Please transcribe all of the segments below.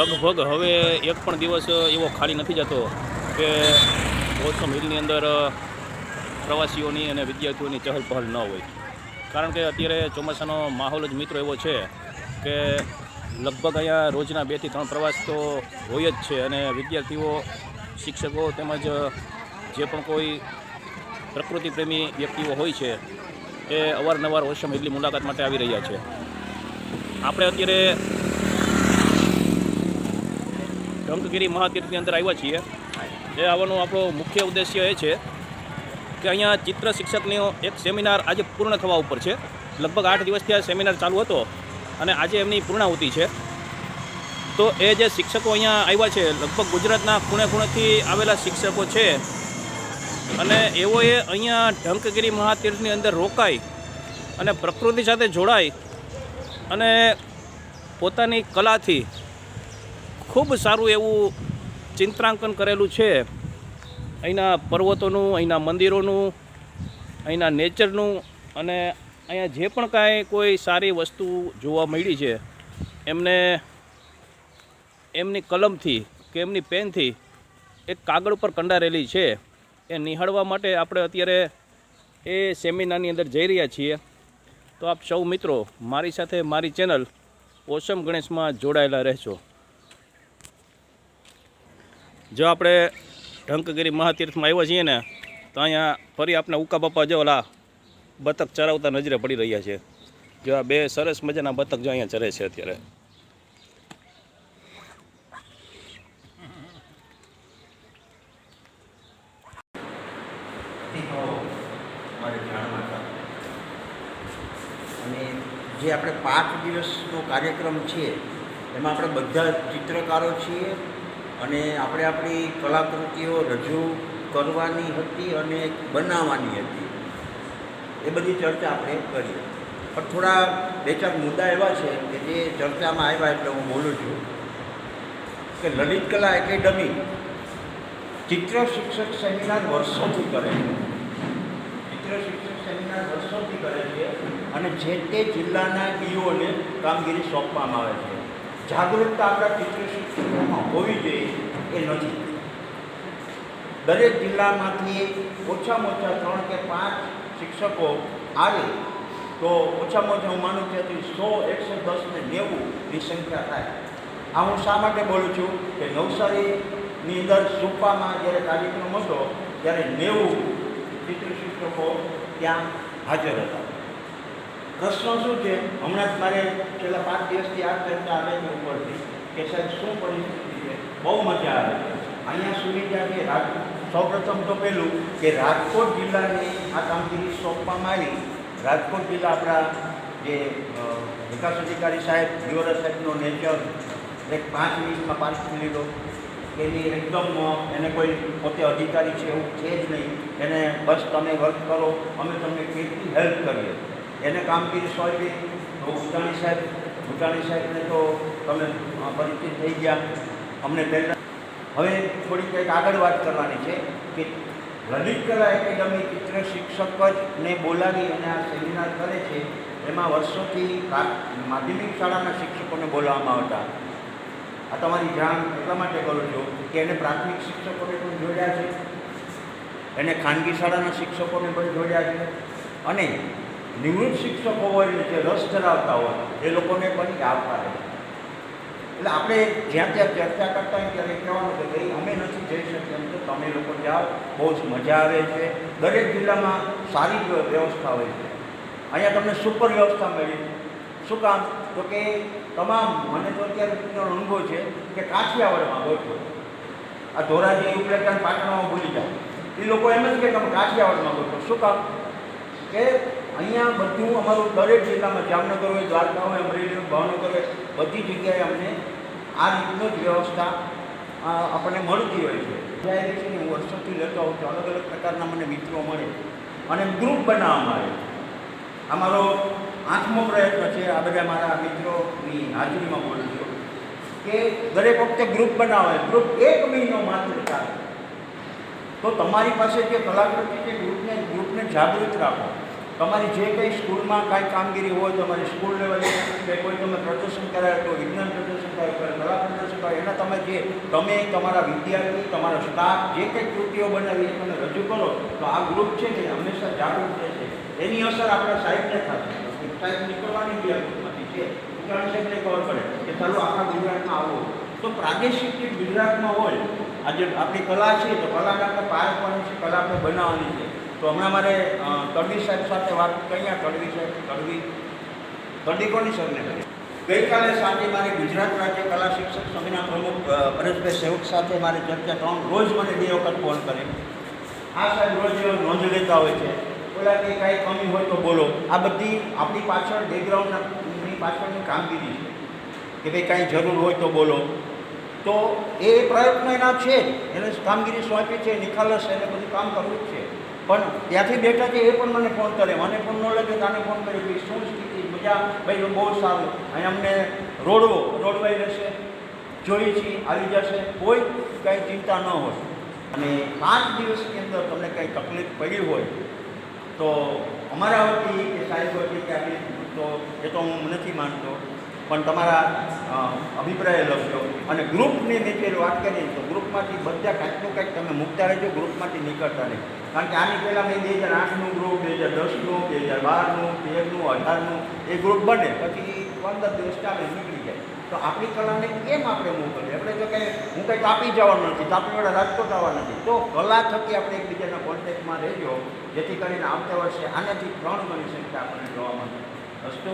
લગભગ હવે એક પણ દિવસ એવો ખાલી નથી જતો કે ગૌતમ હિલની અંદર પ્રવાસીઓની અને વિદ્યાર્થીઓની ચહલ પહલ ન હોય. કારણ કે અત્યારે ચોમાસાનો માહોલ જ મિત્રો એવો છે કે લગભગ અહીંયા રોજના બેથી ત્રણ પ્રવાસ તો હોય જ છે અને વિદ્યાર્થીઓ, શિક્ષકો તેમજ જે પણ કોઈ પ્રકૃતિ પ્રેમી વ્યક્તિઓ હોય છે એ અવારનવાર ઓછમ હિલની મુલાકાત માટે આવી રહ્યા છે. આપણે અત્યારે ઢંકગીરી મહાતીર્થની અંદર આવ્યા છીએ. એ આવવાનો આપણો મુખ્ય ઉદ્દેશ્ય એ છે કે અહીંયા ચિત્ર શિક્ષકનો એક સેમિનાર આજે પૂર્ણ થવા ઉપર છે. લગભગ આઠ દિવસથી આ સેમિનાર ચાલુ હતો અને આજે એમની પૂર્ણાહુતિ છે. તો એ જે શિક્ષકો અહીંયા આવ્યા છે, લગભગ ગુજરાતના ખૂણે ખૂણેથી આવેલા શિક્ષકો છે અને એઓએ અહીંયા ઢંકગીરી મહાતીર્થની અંદર રોકાઈ અને પ્રકૃતિ સાથે જોડાઈ અને પોતાની કલાથી ખૂબ સારું એવું ચિત્રાંકન કરેલું છે. અહીંના પર્વતોનું, અહીંના મંદિરોનું, અહીંના નેચરનું અને અહીંયા જે પણ કાંઈ કોઈ સારી વસ્તુ જોવા મળી છે, એમને, એમની કલમથી કે એમની પેનથી એક કાગળ પર કંડારેલી છે. એ નિહાળવા માટે આપણે અત્યારે એ સેમિનારની અંદર જઈ રહ્યા છીએ. તો આપ સૌ મિત્રો મારી સાથે મારી ચેનલ ઓસમ ગણેશમાં જોડાયેલા રહેશો જો આપણે ઢંકગીરી મહાતીર્થમાં આવ્યા છીએ ને, તો અહીંયા ફરી આપણે ઉકા બાપા જો ઓલા બતક ચરાવતા નજરે પડી રહ્યા છે. જો આ બે સરસ મજાના બતક જો અહીંયા ચરે છે અત્યારે. જે આપણે પાંચ દિવસનો કાર્યક્રમ છે, એમાં આપણે બધા ચિત્રકારો છીએ અને આપણે આપણી કલાકૃતિઓ રજૂ કરવાની હતી અને બનાવવાની હતી. એ બધી ચર્ચા આપણે કરી પણ થોડા બે ચાર મુદ્દા એવા છે કે જે ચર્ચામાં આવ્યા એટલે હું બોલું છું કે લલિત કલા એકેડમી ચિત્ર શિક્ષક સેમિનાર વર્ષોથી કરે છે. ચિત્ર શિક્ષક સેમિનાર વર્ષોથી કરે છે અને જે તે જિલ્લાના ડીઓને કામગીરી સોંપવામાં આવે છે. જાગૃતતા આપણા ટીચર શિક્ષકોમાં હોવી જોઈએ એ નથી દરેક જિલ્લામાંથી ઓછામાં ઓછા ત્રણ કે પાંચ શિક્ષકો આવે તો ઓછામાં ઓછા હું માનું કે સો, એકસો, દસ ને નેવુંની સંખ્યા થાય. આ હું શા માટે બોલું છું કે નવસારીની અંદર સુપામાં જ્યારે કાર્યક્રમ હતો ત્યારે નેવું ચિત્ર શિક્ષકો ત્યાં હાજર હતા. પ્રશ્ન શું છે? હમણાં જ મારે છેલ્લા પાંચ દિવસથી આ ચર્ચા આવે છે ઉપરથી કે સાહેબ શું પરિસ્થિતિ છે? બહુ મજા આવે છે. અહીંયા સુવિધા છે રાજ સૌપ્રથમ તો પહેલું કે રાજકોટ જિલ્લાને આ કામગીરી સોંપવામાં આવી. રાજકોટ જિલ્લા આપણા જે વિકાસ અધિકારી સાહેબ, દિયોરા સાહેબનો નેચર, એક પાંચ મિનિટમાં પાંચ લીધો. એની એકદમ એને કોઈ પોતે અધિકારી છે એવું છે જ નહીં. એને બસ તમે વર્ક કરો, અમે તમને કેટલી હેલ્પ કરીએ. એને કામગીરી સોંપી તો ભૂટાણી સાહેબ ભૂટાણી સાહેબને તો તમે પરિચિત થઈ ગયા. અમને પહેલાં હવે થોડી કંઈક આગળ વાત કરવાની છે કે લલિત કલા એકેડમી ચિત્ર શિક્ષક જ ને બોલાવી અને આ સેમિનાર કરે છે, એમાં વર્ષોથી માધ્યમિક શાળાના શિક્ષકોને બોલાવવામાં આવતા. આ તમારી જાણ એટલા માટે કરું છું કે એને પ્રાથમિક શિક્ષકોને પણ જોડ્યા છે. એને ખાનગી શાળાના શિક્ષકોને પણ જોડ્યા છે. અને નિવૃત્ત શિક્ષકો હોય જે રસ ધરાવતા હોય, એ લોકોને પણ યાદ પાડે એટલે આપણે જ્યાં ત્યાં ચર્ચા કરતા હોય ત્યારે કહેવાનું કે ભાઈ, અમે નથી જઈ શકીએ એમ તો તમે લોકો જાઓ, બહુ જ મજા આવે છે. દરેક જિલ્લામાં સારી વ્યવસ્થા હોય છે. અહીંયા તમને સુપર વ્યવસ્થા મળી. શું કામ? તો કે તમામ, મને તો અત્યારે અનુભવ છે કે કાઠિયાવાડમાં બોલતો આ ધોરાજી ઉપલેટા પાટણમાં ભૂલી જાય એ લોકો એમ જ કે તમે કાઠિયાવાડમાં બોલતો શું કામ? કે અહીંયા બધું અમારું દરેક જિલ્લામાં, જામનગર હોય, દ્વારકા હોય, અમરેલી હોય, ભાવનગર હોય, બધી જગ્યાએ અમને આ રીતનો જ વ્યવસ્થા આપણને મળતી હોય છે. જ્યારે છે ને હું વર્ષોથી લેતો આવું છું, અલગ અલગ પ્રકારના મને મિત્રો મળે અને ગ્રુપ બનાવવામાં આવે અમારો આઠમો પ્રયત્ન છે, આ બધા મારા મિત્રોની હાજરીમાં બોલું છું, કે દરેક વખતે ગ્રુપ બનાવે, ગ્રુપ એક મહિનો માત્ર ચાલે. તો તમારી પાસે જે કલાકૃતિ છે, ગ્રુપને ગ્રુપને જાગૃત રાખો. તમારી જે કંઈ સ્કૂલમાં કાંઈ કામગીરી હોય, તમારી સ્કૂલ લેવલે કે કોઈ તમે પ્રદર્શન કરાવે તો વિજ્ઞાન પ્રદર્શન કરાવે, કોઈ કલા પ્રદર્શન કરાવે, એના તમે જે, તમે, તમારા વિદ્યાર્થી, તમારા સ્ટાફ જે કંઈ કૃતિઓ બનાવી તમે રજૂ કરો, તો આ ગ્રુપ છે ને હંમેશા જાગૃત રહેશે એની અસર આપણા સાહેબને થશે સાહેબ નીકળવાની બી આ ગ્રુપમાંથી છે. ઉત્તરાયણ ખબર પડે કે ચાલો આખા ગુજરાતમાં આવો. તો પ્રાદેશિક જે ગુજરાતમાં હોય, આજે આપણી કલા છે, તો કલાને આપણે પાર કરવાની છે, કલા આપણે બનાવવાની છે. તો હમણાં મારે તડવી સાહેબ સાથે વાત કરી તડવી સાહેબ, તડવી. તડવી કોની સરને કરી? ગઈકાલે સાંજે મારી ગુજરાત રાજ્ય કલા શિક્ષક સમિતિના પ્રમુખ પરેશભાઈ સેવક સાથે મારી ચર્ચા ત્રણ રોજ મને બે વખત ફોન કરે. આ સાહેબ, રોજ નોંધ લેતા હોય છે. ઓલા કાંઈ કમી હોય તો બોલો. આ બધી આપણી પાછળ બેકગ્રાઉન્ડની પાછળની કામગીરી છે કે ભાઈ કાંઈ જરૂર હોય તો બોલો. તો એ પ્રયત્ન એના છે એને કામગીરી સોંપી છે, નિખાલસ, એને બધું કામ કરવું જ છે. પણ ત્યાંથી બેઠા છે એ પણ મને ફોન કરે મને પણ ન લાગે તાને ફોન કર્યો કે શું સ્થિતિ? મજા? ભાઈ બહુ સારું. અહીં અમને રોડવો, રોડવાઈ રહેશે. જોઈએ છીએ, આવી જશે. કોઈ કાંઈ ચિંતા ન હોય. અને પાંચ દિવસની અંદર તમને કંઈ તકલીફ પડી હોય, તો અમારા વતી કે સાહેબ વતી કે આપણી તો એ તો હું નથી માનતો. પણ તમારા અભિપ્રાય લખજો. અને ગ્રુપની નીચે વાત કરીએ તો ગ્રુપમાંથી બધા કાંઈકનું કાંઈક તમે મૂકતા રહેજો ગ્રુપમાંથી નીકળતા નહીં કારણ કે આની પહેલાં મેં બે હજાર આઠનું ગ્રુપ બે હજાર દસનું, બે હજાર બારનું તેરનું અઢારનું, એ ગ્રુપ બને. પછી પંદર દિવસ ચાલે નીકળી જાય. તો આપણી કલાને કેમ આપણે મોકલીએ? આપણે તો કંઈ, હું કંઈ તાપી જવાનું નથી તાપીવાળા રાજકોટ આવવા નથી. તો કલા થકી આપણે એકબીજાના કોન્ટેક્ટમાં રહેજો, જેથી કરીને આવતા વર્ષે આનાથી ત્રણ ગણી સંખ્યા આપણને જોવા મળે. અસ્તુ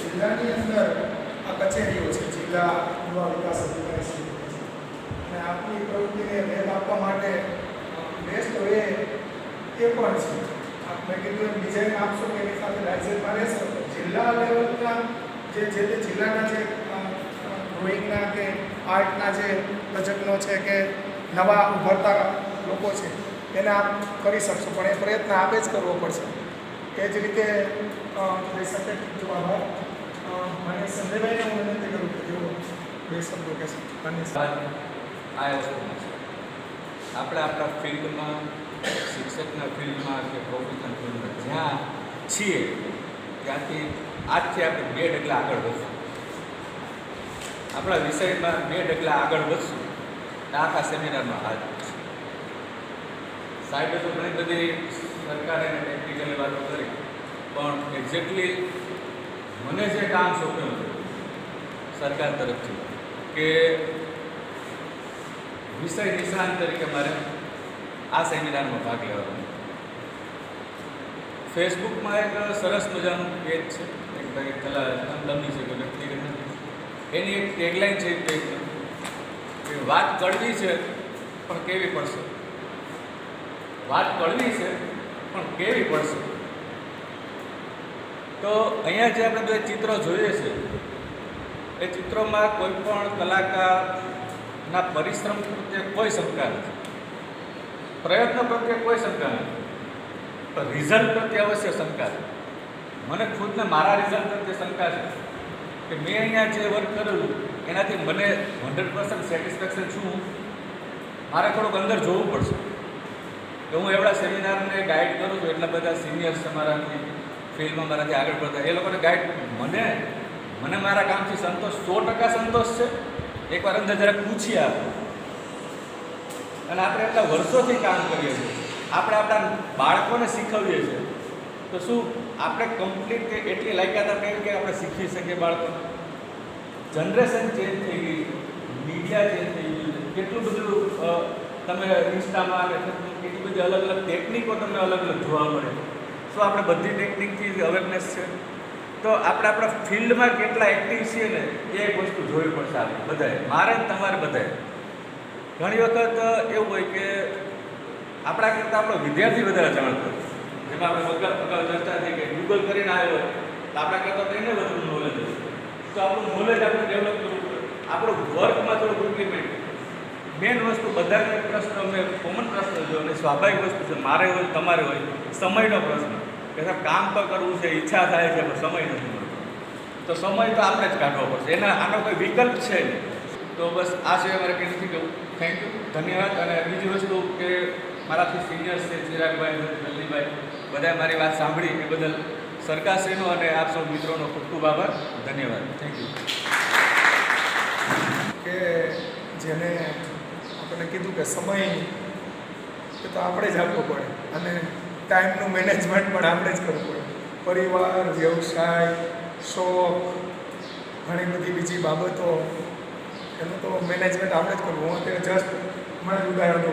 જિલ્લાની અંદર આ કચેરીઓ છે જિલ્લા યુવા વિકાસ અધિકારી શ્રી અને આપની પ્રવૃત્તિને વેગ આપવા માટે બેસ્ટ વે એ પણ છે. આપણે કીધું એમ ડિઝાઇન આપશો કે એની સાથે રાજ્યમાં રહેશો જિલ્લા લેવલના જે જે તે જિલ્લાના જે ડ્રોઈંગના કે આર્ટના જે તજજ્ઞો છે કે નવા ઉભરતા લોકો છે, એને આપ કરી શકશો, પણ એ પ્રયત્ન આપે જ કરવો પડશે. એ જ રીતે થઈ શકે અ, મને સંજયભાઈને હું વિનંતી કરું કે જો બે શબ્દો કહેશે આપણે આપણા ફિલ્ડમાં, શિક્ષકના ફિલ્ડમાં કે પ્રોફેશનલ ફિલ્ડમાં જ્યાં છીએ, ત્યાંથી આજથી આપણે બે ડગલા આગળ વધશું. આપણા વિષયમાં બે ડગલા આગળ વધશું આખા સેમિનારમાં છે સાહેબે તો ઘણી બધી સરકારે ટેકનિકલી વાતો કરી, પણ એક્ઝેક્ટલી મને જે કામ સોંપ્યું, સરકાર તરફથી. કે વિષય નિશાન તરીકે મારે આ સેમિનારમાં ભાગ લેવાનો. ફેસબુકમાં એક સરસ મજાનું પેજ છે, એક ભાઈ કલા તમને છે કે વ્યક્તિગત એની એક ટેગલાઇન છે પેજની કે વાત કડવી છે, પણ કેવી પડશે? વાત કડવી છે, પણ કેવી પડશે? તો અહીંયા જે આપણે બે ચિત્રો જોઈએ છે એ ચિત્રોમાં કોઈ પણ કલાકારના પરિશ્રમ પ્રત્યે કોઈ શંકા નથી. પ્રયત્ન પ્રત્યે કોઈ શંકા નથી. રિઝલ્ટ પ્રત્યે અવશ્ય શંકા છે. મને ખુદને મારા રિઝલ્ટ પ્રત્યે શંકા છે કે મેં અહીંયા જે વર્ક કરેલું, એનાથી મને હંડ્રેડ પર્સન્ટ સેટિસ્ફેક્શન છું મારે થોડુંક અંદર જોવું પડશે. કે હું એવડા સેમિનારને ગાઈડ કરું છું, એટલા બધા સિનિયર્સ અમારાથી ફિલ્ડમાં મારાથી આગળ પડતા એ લોકોને ગાઈડ મને મને મારા કામથી સંતોષ, સો ટકા સંતોષ છે. એકવાર અંદર જરાક પૂછી આપો અને આપણે એટલા વર્ષોથી કામ કરીએ છીએ. આપણે આપણા બાળકોને શીખવીએ છીએ. તો શું, આપણે કમ્પ્લીટ એટલી લાયકાત આપે કે આપણે શીખી શકીએ બાળકોને? જનરેશન ચેન્જ થઈ ગઈ મીડિયા ચેન્જ થઈ ગયું કેટલું બધું તમે ઇન્સ્ટામાં કે કેટલી બધી અલગ અલગ ટેકનિકો તમને અલગ અલગ જોવા મળે શું આપણે બધી ટેકનિકથી અવેરનેસ છે? તો આપણે આપણા ફિલ્ડમાં કેટલા એક્ટિવ છીએ ને, એ એક વસ્તુ જોવી પડશે આપણે બધાએ મારે તમારે બધાએ ઘણી વખત એવું હોય કે આપણા કરતાં આપણો વિદ્યાર્થી વધારે જાણતો જેમાં આપણે અગાઉ ચર્ચા થઈ કે ગૂગલ કરીને આવ્યો તો આપણા કરતાં એને વધુ નોલેજ તો આપણું નોલેજ આપણે ડેવલપ કરવું પડે. આપણું વર્કમાં થોડું ઇમ્પ્લિમેન્ટ મેન વસ્તુ બધાને પ્રશ્ન, અમે કોમન પ્રશ્ન જો અને સ્વાભાવિક વસ્તુ છે, મારે હોય તમારે હોય, સમયનો પ્રશ્ન. કે સાહેબ, કામ તો કરવું છે, ઈચ્છા થાય છે, પણ સમય નથી મળતો. તો સમય તો આપણે જ કાઢવો પડશે. એના, આનો કોઈ વિકલ્પ છે નહીં. તો બસ આ સિવાય મારે કંઈ નથી કહું થેન્ક યુ ધન્યવાદ. અને બીજી વસ્તુ કે મારાથી સિનિયર્સ છે, ચિરાગભાઈ જલ્દીભાઈ બધાએ મારી વાત સાંભળી. એ બદલ સરકારશ્રીનો અને આપ સૌ મિત્રોનો ખૂબ ખૂબ આભાર. ધન્યવાદ. થેન્ક યુ કે જેને આપણે કીધું કે સમય એ તો આપણે જ આપવો પડે. અને ટાઈમનું મેનેજમેન્ટ પણ આપણે જ કરવું પડે. પરિવાર, વ્યવસાય, શોખ, ઘણી બધી બીજી બાબતો. એનું તો મેનેજમેન્ટ આપણે જ કરવું. હું અત્યારે જસ્ટ હમણાં જ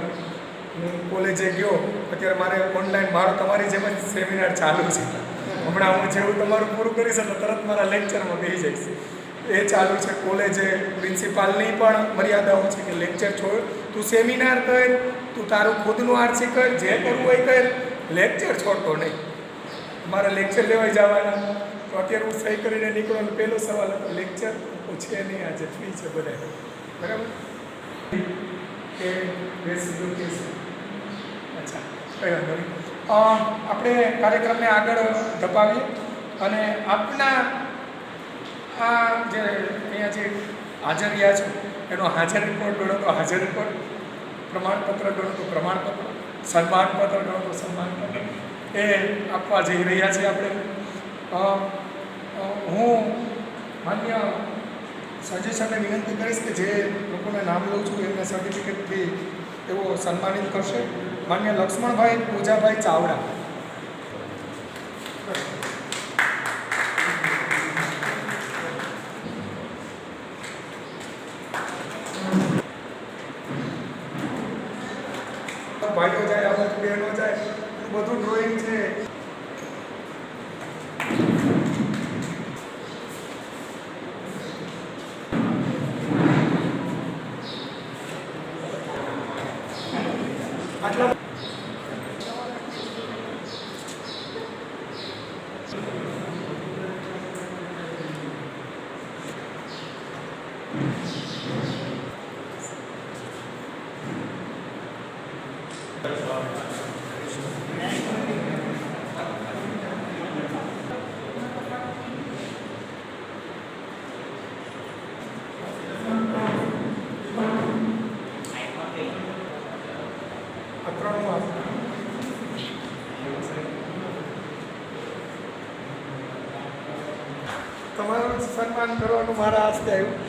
હું કોલેજે ગયો. અત્યારે મારે ઓનલાઈન મારો તમારી જેમ જ સેમિનાર ચાલુ છે. હમણાં હું જેવું તમારું પૂરું કરીશ એટલે તરત મારા લેક્ચરમાં બેસી જઈશ. એ ચાલુ છે કોલેજે પ્રિન્સિપાલની પણ મર્યાદાઓ છે કે લેક્ચર છોડ. તું સેમિનાર કર. તું તારું ખુદનું આરસી કર. જે કરવું હોય કર. લેક્ચર છોડતો નહીં. મારે લેક્ચર લેવાય જવાના. તો અત્યારે હું સહી કરીને નીકળવાનો પહેલો સવાલ હતો લેક્ચર છે નહીં આજે ફ્રી છે બધા બરાબર? કે અચ્છા, કઈ વાંધો નહીં. આપણે કાર્યક્રમને આગળ ધપાવીએ અને આપના આ જે અહીંયા જે હાજર રહ્યા છો, એનો હાજર રિપોર્ટ ગણો તો હાજર રિપોર્ટ પ્રમાણપત્ર ગણો તો પ્રમાણપત્ર. સન્માનપત્ર ગણો તો સન્માનપત્ર એ આપવા જઈ રહ્યા છીએ આપણે. હું માન્ય સજેશનને વિનંતી કરીશ કે જે લોકોને નામ લઉં છું, એમને સર્ટિફિકેટથી એવો સન્માનિત કરશે. માન્ય લક્ષ્મણભાઈ પૂજાભાઈ ચાવડા ભાઈઓ જાય આ બાજુ બહેનો જાય એ બધું ડ્રોઈંગ છે આટલા આ ત્રણ માસ તમારું સન્માન કરવાનું મારા હસ્તે આવ્યું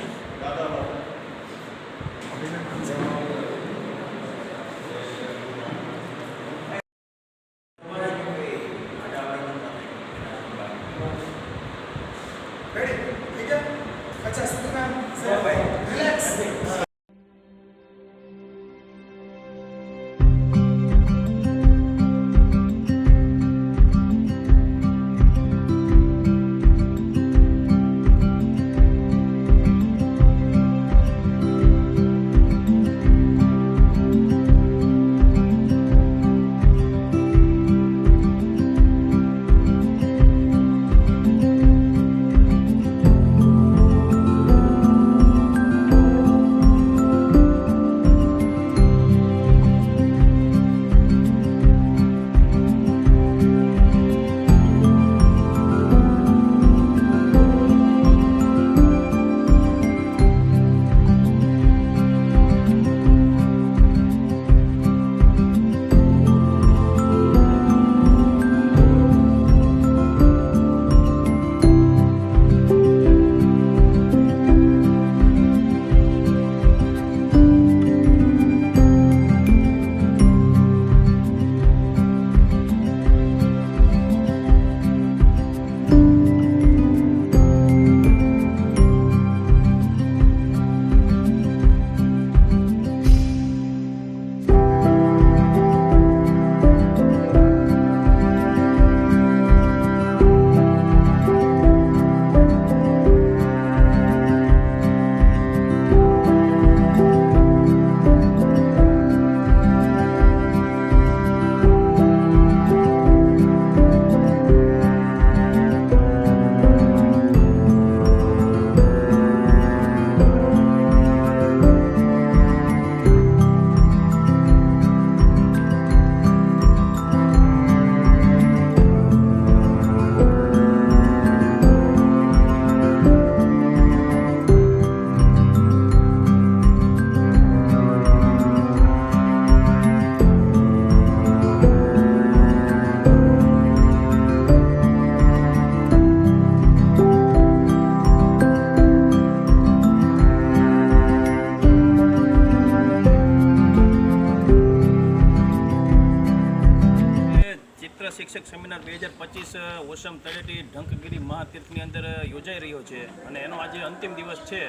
શિક્ષક સેમિનાર બે હજાર પચીસ ઓસમ તળેટી ઢંકગીરી મહાતીર્થની અંદર યોજાઈ રહ્યો છે. અને એનો આજે અંતિમ દિવસ છે.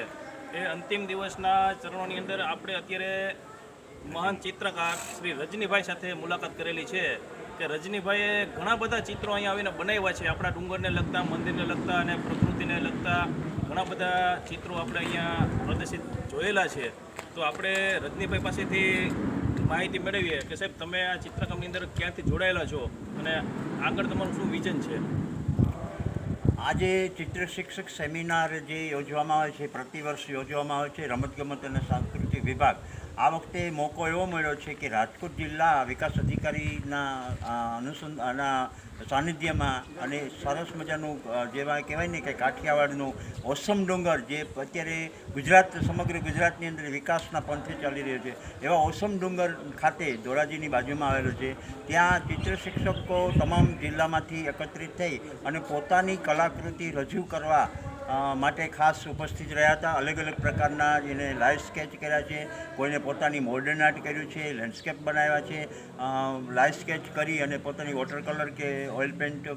એ અંતિમ દિવસના ચરણોની અંદર આપણે અત્યારે મહાન ચિત્રકાર શ્રી રજનીભાઈ સાથે મુલાકાત કરેલી છે કે રજનીભાઈએ ઘણા બધા ચિત્રો અહીંયા આવીને બનાવ્યા છે. આપણા ડુંગરને લગતા, મંદિરને લગતા અને પ્રકૃતિને લગતા ઘણા બધા ચિત્રો આપણે અહીંયા પ્રદર્શિત જોયેલા છે. તો આપણે રજનીભાઈ પાસેથી માહિતી મેળવીએ કે સાહેબ, તમે આ ચિત્રકામની અંદર ક્યાંથી જોડાયેલા છો અને આગળ તમારું શું વિઝન છે? આજે ચિત્ર શિક્ષક સેમિનાર જે યોજવામાં આવે છે પ્રતિવર્ષ યોજવામાં આવે છે, રમતગમત અને સાંસ્કૃતિક વિભાગ. આ વખતે મોકો એવો મળ્યો છે કે રાજકોટ જિલ્લા વિકાસ અધિકારીના અનુસંધાના સાનિધ્યમાં અને સરસ મજાનું જેવા કહેવાય ને કે કાઠિયાવાડનું ઓસમ ડુંગર જે અત્યારે ગુજરાત, સમગ્ર ગુજરાતની અંદર વિકાસના પંથે ચાલી રહ્યો છે. એવા ઓસમ ડુંગર ખાતે ધોરાજીની બાજુમાં આવેલો છે. ત્યાં ચિત્ર શિક્ષકો તમામ જિલ્લામાંથી એકત્રિત થઈ અને પોતાની કલાકૃતિ રજૂ કરવા માટે ખાસ ઉપસ્થિત રહ્યા હતા. અલગ અલગ પ્રકારના એને લાઈવ સ્કેચ કર્યા છે, કોઈને પોતાની મોડર્ન આર્ટ કર્યું છે લેન્ડસ્કેપ બનાવ્યા છે. લાઈવ સ્કેચ કરી અને પોતાની વોટર કલર કે ઓઇલ પેન્ટ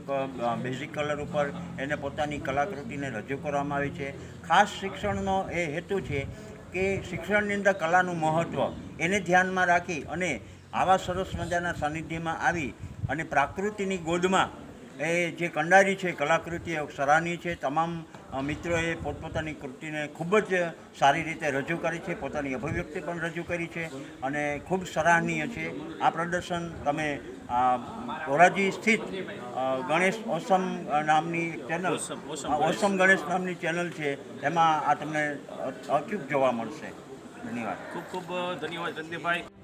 બેઝિક કલર ઉપર એને પોતાની કલાકૃતિને રજૂ કરવામાં આવી છે. ખાસ શિક્ષણનો એ હેતુ છે કે શિક્ષણની અંદર કલાનું મહત્ત્વ એને ધ્યાનમાં રાખી અને આવા સરસ મજાના સાનિધ્યમાં આવી અને પ્રાકૃતિની ગોદમાં એ જે કંડારી છે, કલાકૃતિ સરાહનીય છે. તમામ મિત્રોએ પોતપોતાની કૃતિને ખૂબ જ સારી રીતે રજૂ કરી છે પોતાની અભિવ્યક્તિ પણ રજૂ કરી છે અને ખૂબ સરાહનીય છે આ પ્રદર્શન તમે ધોરાજી સ્થિત ગણેશ ઓસમ નામની ચેનલ ઓસમ, ગણેશ. નામની ચેનલ છે એમાં આ તમને અચૂક જોવા મળશે ધન્યવાદ ખૂબ ખૂબ ધન્યવાદ રજનીભાઈ